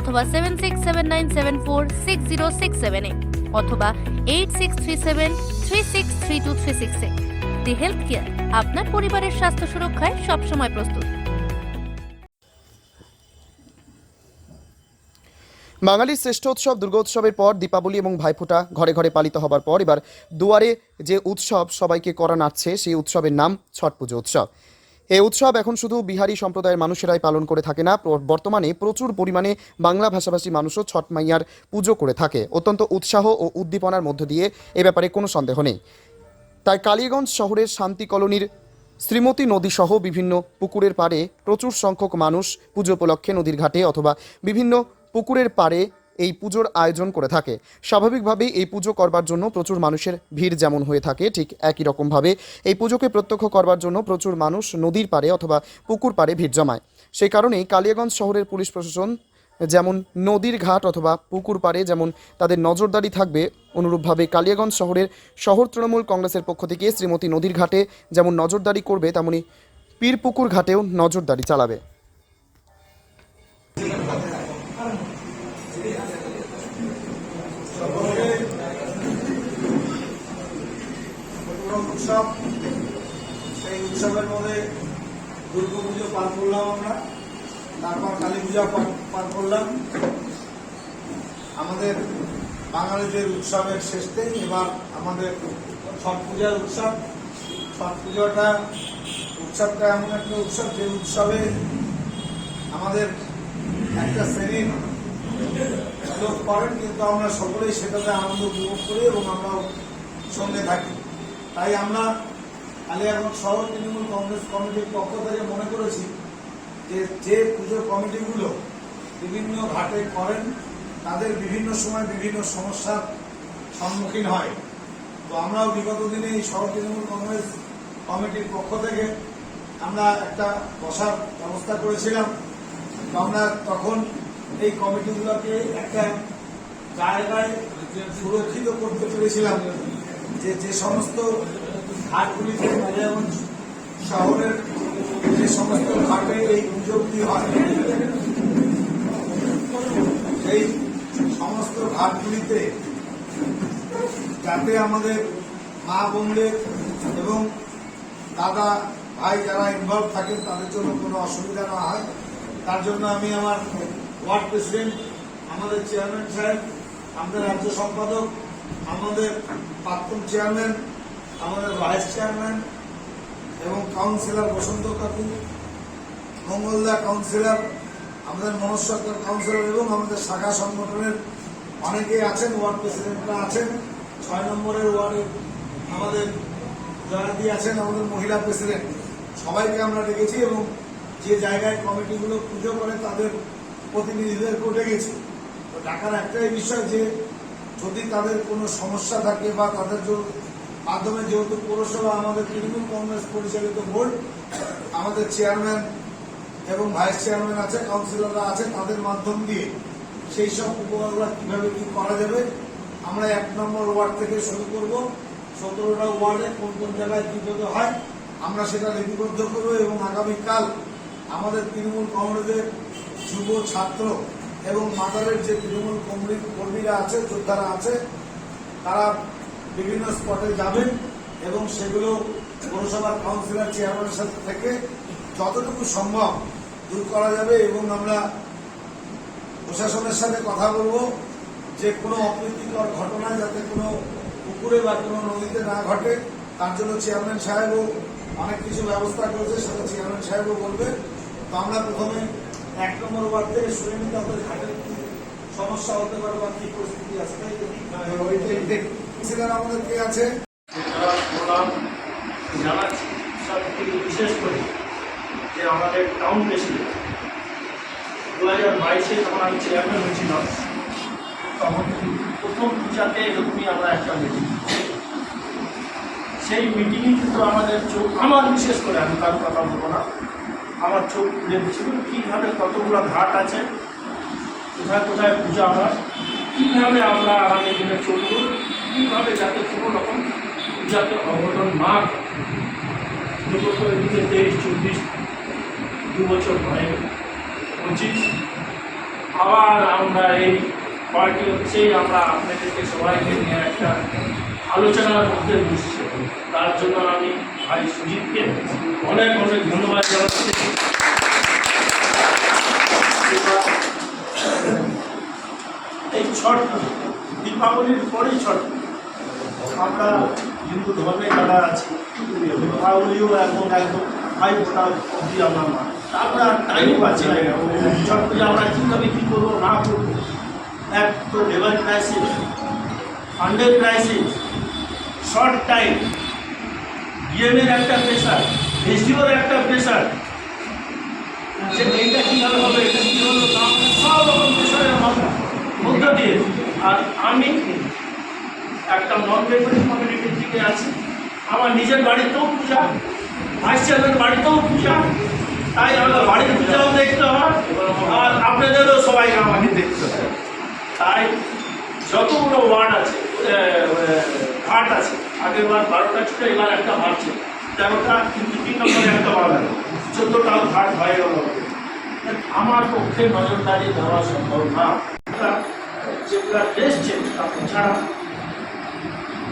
অথবা seven six seven nine seven four six zero six সেভেনে অথবা eight six three seven three six three two three সিক্সে the health care আপনার পরিবারের স্বাস্থ্য সুরক্ষায় সবসময় প্রস্তুত। বাঙালির শ্রেষ্ঠ উৎসব দুর্গোৎসবের পর দীপাবলি এবং ভাইফোঁটা ঘরে ঘরে পালিত হবার পর এবার দুয়ারে যে উৎসব সবাইকে করা নাড়ছে সেই উৎসবের নাম ছট পুজো উৎসব। এই উৎসব এখন শুধু বিহারি সম্প্রদায়ের মানুষেরাই পালন করে থাকে না বর্তমানে প্রচুর পরিমাণে বাংলা ভাষাভাষী মানুষও ছট মাইয়ার পুজো করে থাকে। অত্যন্ত উৎসাহ ও উদ্দীপনার মধ্য দিয়ে এ ব্যাপারে কোনো সন্দেহ নেই। তাই কালীগঞ্জ শহরের শান্তি কলোনির শ্রীমতী নদী সহ বিভিন্ন পুকুরের পাড়ে প্রচুর সংখ্যক মানুষ পুজো উপলক্ষে নদীর ঘাটে অথবা বিভিন্ন পুকুরের পাড়ে এই পুজোর আয়োজন করে থাকে। স্বাভাবিকভাবেই এই পুজো করবার জন্য প্রচুর মানুষের ভিড় যেমন হয়ে থাকে, ঠিক একই রকমভাবে এই পুজোকে প্রত্যক্ষ করবার জন্য প্রচুর মানুষ নদীর পাড়ে অথবা পুকুর পাড়ে ভিড় জমায়। সেই কারণেই কালিয়াগঞ্জ শহরের পুলিশ প্রশাসন যেমন নদীর ঘাট অথবা পুকুর পাড়ে যেমন তাদের নজরদারি থাকবে, অনুরূপভাবে কালিয়াগঞ্জ শহরের শহর তৃণমূল কংগ্রেসের পক্ষ থেকে শ্রীমতী নদীর ঘাটে যেমন নজরদারি করবে, তেমনি পীরপুকুর ঘাটেও নজরদারি চালাবে। উৎসবের মধ্যে দুর্গা পুজো পার করলাম আমরা। তারপর কালী পূজা পার- করলাম। আমাদের বাঙালিদের উৎসবের শেষ দিন, এবার আমাদের ছট পূজার উৎসব। ছট পুজোটা, উৎসবটা এমন একটা উৎসব যে উৎসবে আমাদের একটা শ্রেণির লোক করেন কিন্তু আমরা সকলেই সেটাতে আনন্দ উপভোগ করি এবং আমরাও সঙ্গে থাকি। তাই আমরা কালিয়াগঞ্জ শহর তৃণমূল কংগ্রেস কমিটির পক্ষ থেকে মনে করেছি যে যে পুজো কমিটিগুলো বিভিন্ন ঘাটে করেন, তাদের বিভিন্ন সময় বিভিন্ন সমস্যার সম্মুখীন হয়। তো আমরাও বিগত দিনে এই শহর তৃণমূল কংগ্রেস কমিটির পক্ষ থেকে আমরা একটা বসার ব্যবস্থা করেছিলাম। তো আমরা তখন এই কমিটিগুলোকে একটা জায়গায় সুরক্ষিত করতে পেরেছিলাম যে যে সমস্ত ঘাটগুলিতে কালিয়াগঞ্জ শহরের যে সমস্ত ঘাটে এই পুজোগুলি হয়, সেই সমস্ত ঘাটগুলিতে যাতে আমাদের মা বোনদের এবং দাদা ভাই যারা ইনভলভ থাকেন তাদের জন্য কোনো অসুবিধা না হয়। তার জন্য আমি আমার ওয়ার্ড প্রেসিডেন্ট, আমাদের চেয়ারম্যান সাহেব, আমাদের রাজ্য সম্পাদক, আমাদের প্রাক্তন চেয়ারম্যান আমাদের ভাইস চেয়ারম্যান এবং কাউন্সিলর বসন্ত কাকু, মঙ্গলদা কাউন্সিলর আমাদের মনোজ কাউন্সিলর এবং আমাদের শাখা সংগঠনের অনেকেই আছেন ওয়ার্ড প্রেসিডেন্টরা আছেন। ছয় নম্বরের ওয়ার্ডে আমাদের জয়াদি আছেন, আমাদের মহিলা প্রেসিডেন্ট সবাইকে আমরা ডেকেছি এবং যে জায়গায় কমিটিগুলো পুজো করে তাদের প্রতিনিধিদেরকেও ডেকেছি তো ডাকার একটাই বিষয় যে যদি তাদের কোনো সমস্যা থাকে বা তাদের মাধ্যমে যেহেতু পৌরসভা, আমাদের তৃণমূল কংগ্রেস পরিচালিত বোর্ড, আমাদের চেয়ারম্যান এবং ভাইস চেয়ারম্যান আছে, কাউন্সিলররা আছে, তাদের মাধ্যম দিয়ে সেই সব উপকারগুলো কীভাবে কি করা যাবে, আমরা এক নম্বর ওয়ার্ড থেকে শুরু করব। সতেরোটা ওয়ার্ডে কোন কোন জায়গায় কি করতে হয়, আমরা সেটা লিপিবদ্ধ করব এবং আগামীকাল আমাদের তৃণমূল কংগ্রেসের যুব ছাত্র এবং মাদারের যে তৃণমূল কর্মী- কর্মীরা আছে, যোদ্ধারা আছে, তারা বিভিন্ন স্পটে যাবেন এবং সেগুলো পৌরসভার কাউন্সিলর চেয়ারম্যানের সাথে থেকে যতটুকু সম্ভব দূর করা যাবে এবং আমরা প্রশাসনের সাথে কথা বলব যে কোনো অপ্রীতিকর ঘটনা যাতে কোনো পুকুরে বা কোনো নদীতে না ঘটে, তার জন্য চেয়ারম্যান সাহেবও অনেক কিছু ব্যবস্থা করেছে, সেটা চেয়ারম্যান সাহেবও বলবে। তো আমরা প্রথমে এক নম্বর ওয়ার্ড থেকে শুনে নিতে ঘাটের সমস্যা হতে পারে বা কি পরিস্থিতি আছে কাউন্সিলর আমাদের কে আছে? বিশেষ করে আমাদের টাউন প্রেসিডেন্ট দু হাজার বাইশে যখন আমি চেয়ারম্যান হয়েছিলাম, তখন প্রথম পূজাতে এরকমই আমরা একটা মিটিং সেই মিটিংয়ে কিন্তু আমাদের চোখ, আমার বিশেষ করে, আমি কারও কথা বলব না, আমার চোখ খুলে দিচ্ছিল কীভাবে কতগুলো ঘাট আছে? কোথায় কোথায় পূজা হয়? কীভাবে আমরা আগামী দিনে চলব? কীভাবে যাতে কোনো রকম পূজাতে অবদান না ঘটে। বিগত এদিকে তেইশ, চব্বিশ, দু বছর হয়ে পঁচিশ আবার আমরা এই পার্টি হচ্ছে, আমরা আপনাদেরকে সবাইকে নিয়ে একটা আলোচনার মধ্যে বসছি তার জন্য আমি ভাই সুজিতকে অনেক অনেক ধন্যবাদ জানাচ্ছি এই ছট দীপাবলির পরেই ছট। আমরা হিন্দু ধর্মে যারা আছি দীপাবলিও এখন একদম ভাই ফোটা অবধি আমরা মানি। আর টাইম পাচ্ছি না। ছট পুজো আমরা কীভাবে কী করব, না করব? এক তো লেবার ক্রাইসিস ফান্ডের ক্রাইসিস শর্ট টাইম ডিএমের একটা প্রেশার এসডিওর একটা প্রেশার সে এইটা কীভাবে হবে, এটা কী হলো সব রকম প্রেশারের মধ্য দিয়ে। আর আমি একটা নন বেঙ্গলি কমিউনিটির দিকে আছে আমার নিজের বাড়িতেও পূজা ভাইস চেয়ারম্যান বাড়িতেও পূজা, তাই আমার বাড়ির পূজাও দেখতে হয় আর আপনাদেরও সবাইকে আমাকে দেখতে হয়। তাই যতগুলো ওয়ার্ড আছে ঘাট আছে আগের বার বারোটা ছিল, এবার একটা বাড়ছে তেরোটা কিন্তু তিন নম্বরে একটা বাড়ালো চোদ্দোটাও ঘাট হয়ে গেল। আমার পক্ষে নজরদারি দেওয়া সম্ভব না। যেগুলা ড্রেস চেঞ্জ কাপড় ছাড়া ওটা আপনারা করুন সেকেন্ড আপনারা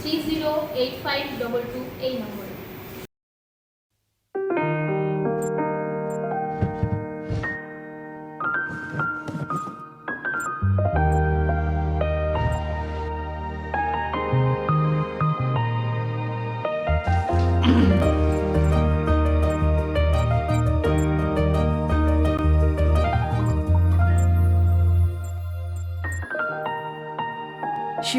three zero eight five double two এই নম্বরে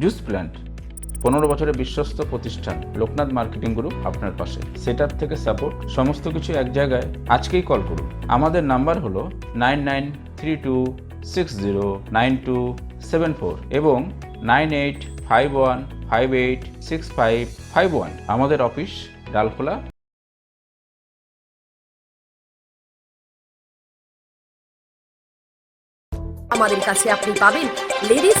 juice plant, পনেরো বছরের বিশ্বস্ত প্রতিষ্ঠান, লোকনাথ মার্কেটিং গ্রুপ আপনার পাশে। সেট থেকে সাপোর্ট সমস্ত কিছু এক জায়গায় আজকেই কল করুন। আমাদের নাম্বার হলো nine nine three two six zero nine two seven four এবং nine eight five one five eight six five five one. আমাদের অফিস ডালখোলা। আমাদের কাছে আপনি পাবেন লেডিস